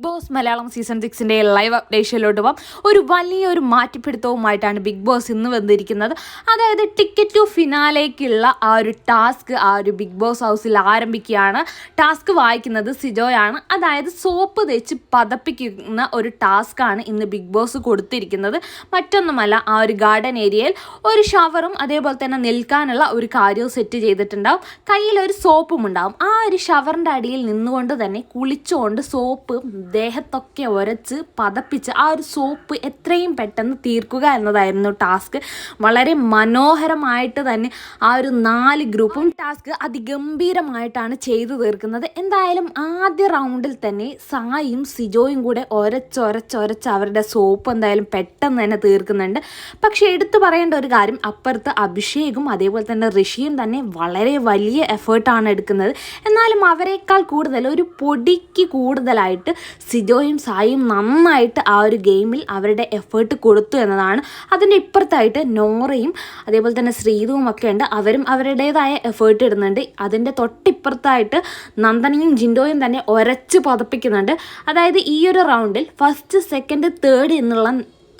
Big boss Malayalam season സിക്സിന്റെ live അപ്ഡേഷനിലോട്ട് പോകാം ഒരു വലിയൊരു മാറ്റിപ്പിടുത്തവുമായിട്ടാണ് ബിഗ് ബോസ് ഇന്ന് വന്നിരിക്കുന്നത്. അതായത് ടിക്കറ്റ് ടു ഫിനാലേക്കുള്ള ആ ഒരു ടാസ്ക് ആ ഒരു ബിഗ് ബോസ് ഹൗസിൽ ആരംഭിക്കുകയാണ്. ടാസ്ക് വായിക്കുന്നത് സിജോയാണ്. അതായത് സോപ്പ് തേച്ച് പതപ്പിക്കുന്ന ഒരു ടാസ്ക്കാണ് ഇന്ന് ബിഗ് ബോസ് കൊടുത്തിരിക്കുന്നത്. മറ്റൊന്നുമല്ല ആ ഒരു ഗാർഡൻ ഏരിയയിൽ ഒരു ഷവറും അതേപോലെ തന്നെ നിൽക്കാനുള്ള ഒരു കാര്യവും സെറ്റ് ചെയ്തിട്ടുണ്ടാവും. കയ്യിൽ ഒരു സോപ്പും ഉണ്ടാവും. ആ ഒരു ഷവറിന്റെ അടിയിൽ നിന്നുകൊണ്ട് തന്നെ കുളിച്ചുകൊണ്ട് സോപ്പ് ദേഹത്തൊക്കെ ഉരച്ച് പതപ്പിച്ച് ആ ഒരു സോപ്പ് എത്രയും പെട്ടെന്ന് തീർക്കുക എന്നതായിരുന്നു ടാസ്ക്. വളരെ മനോഹരമായിട്ട് തന്നെ ആ ഒരു നാല് ഗ്രൂപ്പും ടാസ്ക് അതിഗംഭീരമായിട്ടാണ് ചെയ്തു തീർക്കുന്നത്. എന്തായാലും ആദ്യ റൗണ്ടിൽ തന്നെ സായും സിജോയും കൂടെ ഒരച്ചൊരച്ചൊരച്ച് അവരുടെ സോപ്പ് എന്തായാലും പെട്ടെന്ന് തന്നെ തീർക്കുന്നുണ്ട്. പക്ഷെ എടുത്തു പറയേണ്ട ഒരു കാര്യം അപ്പുറത്ത് അഭിഷേകും അതേപോലെ തന്നെ ഋഷിയും തന്നെ വളരെ വലിയ എഫേർട്ടാണ് എടുക്കുന്നത്. എന്നാലും അവരെക്കാൾ കൂടുതൽ ഒരു പൊടിക്ക് കൂടുതലായിട്ട് സിജോയും സായിയും നന്നായിട്ട് ആ ഒരു ഗെയിമിൽ അവരുടെ എഫേർട്ട് കൊടുത്തു എന്നതാണ്. അതിന്റെ ഇപ്പുറത്തായിട്ട് നോറയും അതേപോലെ തന്നെ ശ്രീതുവും ഒക്കെ ഉണ്ട്. അവരും അവരുടേതായ എഫേർട്ട് ഇടുന്നുണ്ട്. അതിന്റെ തൊട്ടിപ്പുറത്തായിട്ട് നന്ദനയും ജിൻഡോയും തന്നെ ഒരച്ച് പതപ്പിക്കുന്നുണ്ട്. അതായത് ഈ ഒരു റൗണ്ടിൽ ഫസ്റ്റ് സെക്കൻഡ് തേർഡ് എന്നുള്ള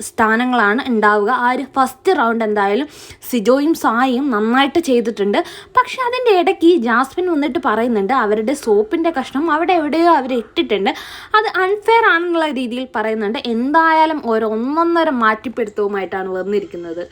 സ്ഥാനങ്ങളാണ് ഉണ്ടാവുക. ആ ഒരു ഫസ്റ്റ് റൗണ്ട് എന്തായാലും സിജോയും സായും നന്നായിട്ട് ചെയ്തിട്ടുണ്ട്. പക്ഷെ അതിന്റെ ഇടയ്ക്ക് ജാസ്മിൻ വന്നിട്ട് പറയുന്നുണ്ട് അവരുടെ സോപ്പിന്റെ കഷ്ണം അവിടെ എവിടെയോ അവർ ഇട്ടിട്ടുണ്ട്. അത് അൺഫെയർ ആണെന്നുള്ള രീതിയിൽ പറയുന്നുണ്ട്. എന്തായാലും ഓരോ ഒന്നൊന്നര മാറ്റിപ്പിടുത്തവുമായിട്ടാണ് വന്നിരിക്കുന്നത്.